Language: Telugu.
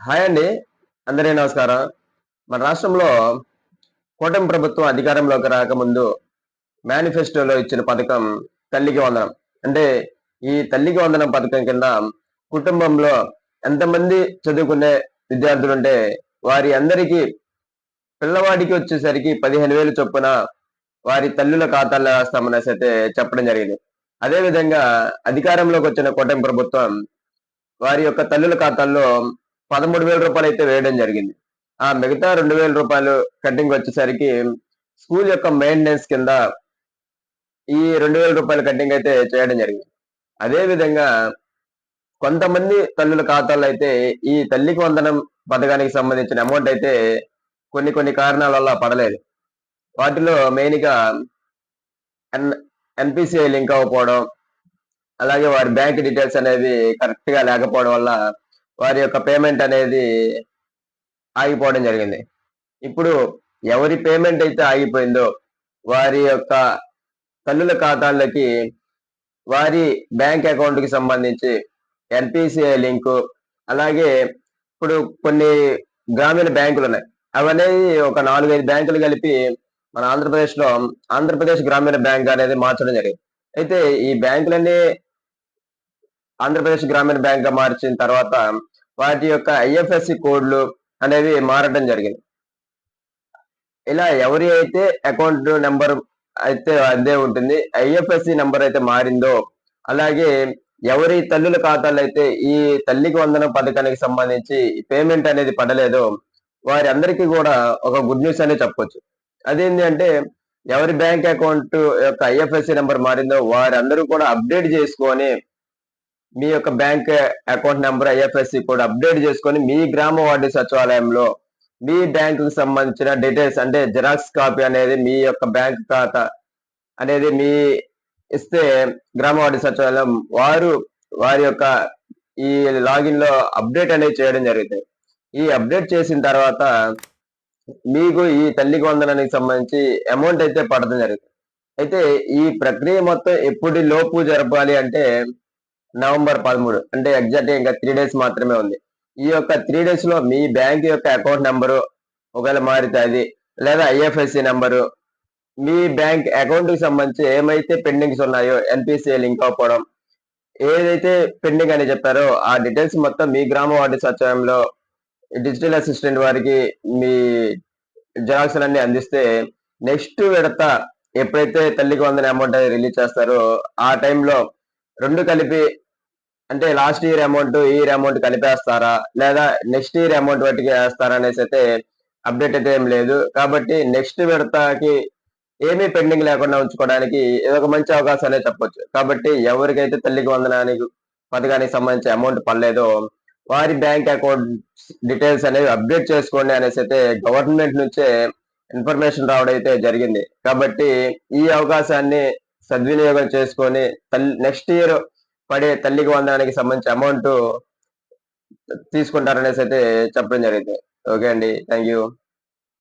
హాయ్ అండి. అందరికీ నమస్కారం. మన రాష్ట్రంలో కూటమి ప్రభుత్వం అధికారంలోకి రాకముందు మేనిఫెస్టోలో ఇచ్చిన పథకం తల్లికి వందనం. అంటే ఈ తల్లికి వందనం పథకం కింద కుటుంబంలో ఎంతమంది చదువుకునే విద్యార్థులు ఉంటే వారి అందరికీ పిల్లవాడికి వచ్చేసరికి పదిహేను వేలు చొప్పున వారి తల్లుల ఖాతాల్లో వేస్తామనేసి అయితే చెప్పడం జరిగింది. అదే విధంగా అధికారంలోకి వచ్చిన కూటమి ప్రభుత్వం వారి యొక్క తల్లుల ఖాతాల్లో పదమూడు వేల రూపాయలు అయితే వేయడం జరిగింది. ఆ మిగతా రెండు వేల రూపాయలు కటింగ్ వచ్చేసరికి స్కూల్ యొక్క మెయింటెనెన్స్ కింద ఈ రెండు వేల రూపాయల కటింగ్ అయితే చేయడం జరిగింది. అదే విధంగా కొంతమంది తల్లుల ఖాతాల్లో అయితే ఈ తల్లికి వందనం పథకానికి సంబంధించిన అమౌంట్ అయితే కొన్ని కొన్ని కారణాల వల్ల పడలేదు. వాటిలో మెయిన్గా ఎన్ ఎన్పిసిఐ లింక్ అవ్వకపోవడం అలాగే వారి బ్యాంక్ డీటెయిల్స్ అనేవి కరెక్ట్గా లేకపోవడం వల్ల వారి యొక్క పేమెంట్ అనేది ఆగిపోవడం జరిగింది. ఇప్పుడు ఎవరి పేమెంట్ అయితే ఆగిపోయిందో వారి యొక్క తల్లుల ఖాతాలకి వారి బ్యాంక్ అకౌంట్కి సంబంధించి ఎన్పిసిఐ లింకు అలాగే ఇప్పుడు కొన్ని గ్రామీణ బ్యాంకులు ఉన్నాయి. అవనేది ఒక నాలుగైదు బ్యాంకులు కలిపి మన ఆంధ్రప్రదేశ్లో ఆంధ్రప్రదేశ్ గ్రామీణ బ్యాంక్ అనేది మార్చడం జరిగింది. అయితే ఈ బ్యాంకులన్నీ ఆంధ్రప్రదేశ్ గ్రామీణ బ్యాంక్గా మార్చిన తర్వాత వాటి యొక్క ఐఎఫ్ఎస్సి కోడ్లు అనేవి మారడం జరిగింది. ఇలా ఎవరి అయితే అకౌంట్ నెంబర్ అయితే అదే ఉంటుంది ఐఎఫ్ఎస్సి నెంబర్ అయితే మారిందో అలాగే ఎవరి తల్లుల ఖాతాలు అయితే ఈ తల్లికి వందనం పథకానికి సంబంధించి పేమెంట్ అనేది పడలేదో వారి అందరికీ కూడా ఒక గుడ్ న్యూస్ అనే చెప్పొచ్చు. అదేంటి అంటే ఎవరి బ్యాంక్ అకౌంట్ యొక్క ఐఎఫ్ఎస్సి నెంబర్ మారిందో వారందరూ కూడా అప్డేట్ చేసుకొని మీ యొక్క bank account number IFSC code update చేసుకొని మీ గ్రామ వార్డు సచివాలయంలో మీ బ్యాంకుకు సంబంధించిన డీటెయిల్స్ అంటే జిరాక్స్ కాపీ అనేది మీ యొక్క బ్యాంక్ ఖాతా అనేది మీ ఇస్తే గ్రామ వార్డు సచివాలయం వారు వారి యొక్క ఈ లాగిన్లో అప్డేట్ అనేది చేయడం జరుగుతుంది ఈ అప్డేట్ చేసిన తర్వాత మీకు ఈ తల్లికి వందనానికి సంబంధించి అమౌంట్ అయితే పడడం జరుగుతుంది అయితే ఈ ప్రక్రియ మొత్తం ఎప్పటి లోపు జరపాలి అంటే నవంబర్ పదమూడు. అంటే ఎగ్జాక్ట్ ఇంకా త్రీ డేస్ మాత్రమే ఉంది. ఈ యొక్క త్రీ డేస్లో మీ బ్యాంక్ యొక్క అకౌంట్ నెంబరు ఒకవేళ మారితే అది లేదా ఐఎఫ్ఎస్సి నెంబరు మీ బ్యాంక్ అకౌంట్కి సంబంధించి ఏమైతే పెండింగ్స్ ఉన్నాయో ఎన్పిసిఐ లింక్ అవ్వడం ఏదైతే పెండింగ్ అని చెప్పారో ఆ డీటెయిల్స్ మొత్తం మీ గ్రామ వార్డు సచివాలయంలో డిజిటల్ అసిస్టెంట్ వారికి మీ జిరాక్స్ అన్ని అందిస్తే నెక్స్ట్ విడత ఎప్పుడైతే తల్లికి వందన అమౌంట్ అనేది రిలీజ్ చేస్తారో ఆ టైంలో రెండు కలిపి అంటే లాస్ట్ ఇయర్ అమౌంట్ ఈ ఇయర్ అమౌంట్ కలిపేస్తారా? లేదా నెక్స్ట్ ఇయర్ అమౌంట్ బట్టి వేస్తారా అనేసి అయితే అప్డేట్ అయితే ఏం లేదు. కాబట్టి నెక్స్ట్ విడతకి ఏమీ పెండింగ్ లేకుండా ఉంచుకోవడానికి ఇది ఒక మంచి అవకాశాలే చెప్పొచ్చు. కాబట్టి ఎవరికైతే తల్లికి వందనానికి పథకానికి సంబంధించి అమౌంట్ పడలేదో వారి బ్యాంక్ అకౌంట్ డీటెయిల్స్ అనేవి అప్డేట్ చేసుకోండి అనేసి అయితే గవర్నమెంట్ నుంచే ఇన్ఫర్మేషన్ రావడం అయితే జరిగింది. కాబట్టి ఈ అవకాశాన్ని సద్వినియోగం చేసుకొని తల్లి నెక్స్ట్ ఇయర్ పడే తల్లికి వందనానికి సంబంధించి అమౌంట్ తీసుకుంటారనేసి అయితే చెప్పడం జరిగింది. ఓకే అండి. Thank you